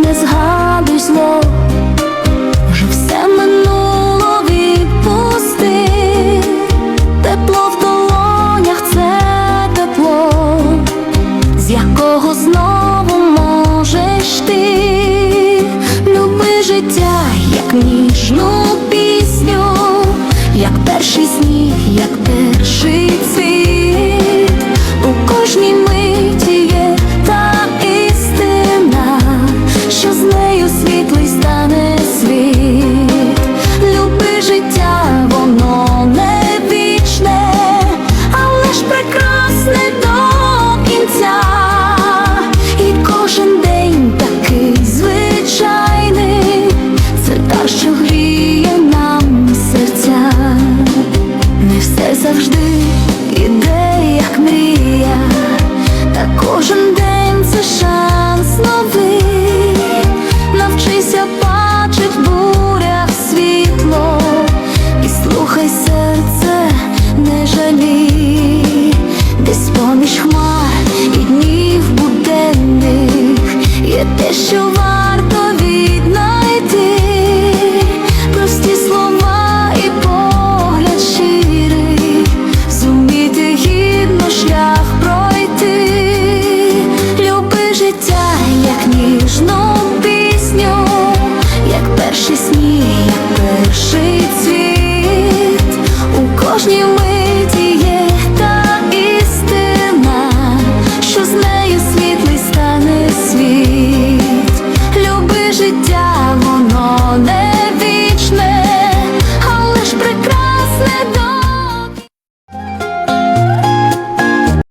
не згадуй зло, вже все минуло відпусти, тепло в долонях це тепло, з якого знову можеш ти, люби життя, як ніжну пісню, як перший сніг. любовь.